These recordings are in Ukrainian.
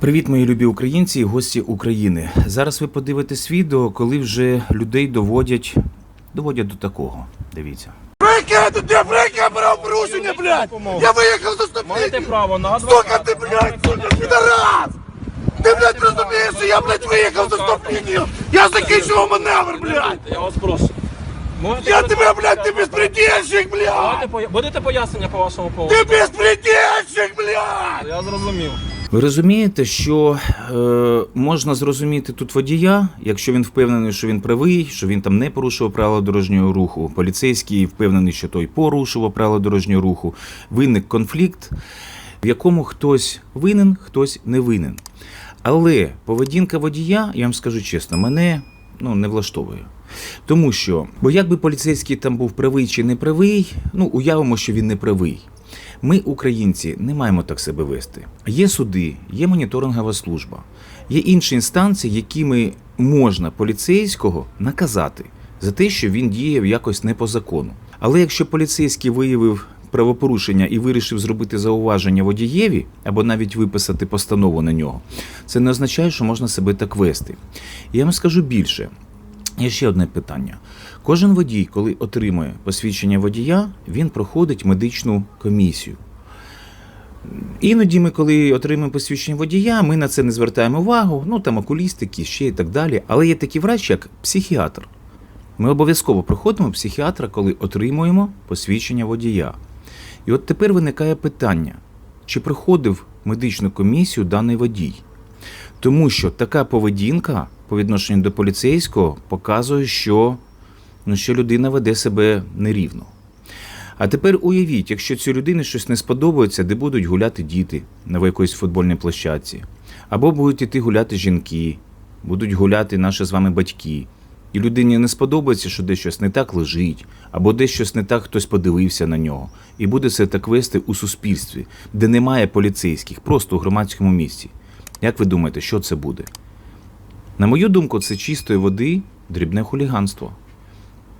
Привіт, мої любі українці і гості України. Зараз ви подивитесь відео, коли вже людей доводять, доводять до такого. Дивіться. Прикиди, де прикиди, правопорушення, блядь! Я виїхав за Маєте ступінь! право на Сука ти, блядь, сука, підарас! Ти, блядь, розумієш, що я, блядь, виїхав за ступінню! Я закінчив маневр, блядь! Я вас прошу. Можете Я тебе, блядь, ти безпредельщик, блядь! Будете пояснення по вашому поводу? Ти безпредельщик, блядь! Я зрозумів. Ви розумієте, що е, можна зрозуміти тут водія, якщо він впевнений, що він правий, що він там не порушував правила дорожнього руху. Поліцейський впевнений, що той порушував правила дорожнього руху. Виник конфлікт, в якому хтось винен, хтось не винен. Але поведінка водія, я вам скажу чесно, мене ну, не влаштовує. Тому що, бо якби поліцейський там був правий чи не правий, ну уявимо, що він не правий. Ми, українці, не маємо так себе вести. Є суди, є моніторингова служба, є інші інстанції, якими можна поліцейського наказати за те, що він діяв якось не по закону. Але якщо поліцейський виявив правопорушення і вирішив зробити зауваження водієві або навіть виписати постанову на нього, це не означає, що можна себе так вести. Я вам скажу більше. Є ще одне питання. Кожен водій, коли отримує посвідчення водія, він проходить медичну комісію. Іноді ми, коли отримуємо посвідчення водія, ми на це не звертаємо увагу, ну там окулістики, ще і так далі. Але є такий врач, як психіатр. Ми обов'язково проходимо психіатра, коли отримуємо посвідчення водія. І от тепер виникає питання: чи проходив медичну комісію даний водій? Тому що така поведінка по відношенню до поліцейського показує, що, ну, що людина веде себе нерівно. А тепер уявіть, якщо цій людині щось не сподобається, де будуть гуляти діти на якоїсь футбольній площадці, або будуть іти гуляти жінки, будуть гуляти наші з вами батьки. І людині не сподобається, що десь щось не так лежить, або десь щось не так хтось подивився на нього, і буде це так вести у суспільстві, де немає поліцейських, просто у громадському місці. Як ви думаєте, що це буде? На мою думку, це чистої води дрібне хуліганство.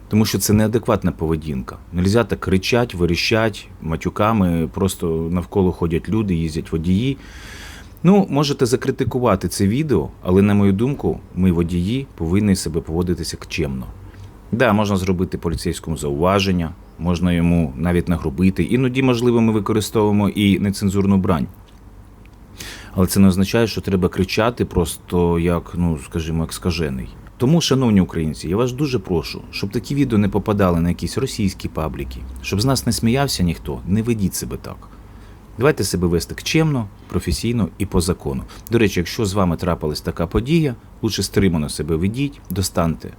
Тому що це неадекватна поведінка. Нельзя так кричать, верещать матюками, просто навколо ходять люди, їздять водії. Ну, можете закритикувати це відео, але на мою думку, ми, водії, повинні себе поводитися чемно. Да, можна зробити поліцейському зауваження, можна йому навіть нагрубити. Іноді, можливо, ми використовуємо і нецензурну брань. Але це не означає, що треба кричати просто як, ну скажімо, як скажений. Тому, шановні українці, я вас дуже прошу, щоб такі відео не попадали на якісь російські пабліки, щоб з нас не сміявся ніхто, не ведіть себе так. Давайте себе вести чемно, професійно і по закону. До речі, якщо з вами трапилась така подія, лучше стримано себе ведіть, достаньте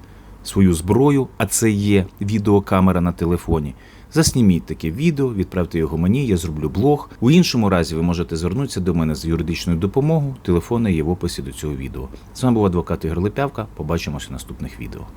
свою зброю, а це є відеокамера на телефоні. Засніміть таке відео, відправте його мені, я зроблю блог. У іншому разі ви можете звернутися до мене з юридичною допомогою. Телефони є в описі до цього відео. З вами був адвокат Ігор Липявка. Побачимося в наступних відео.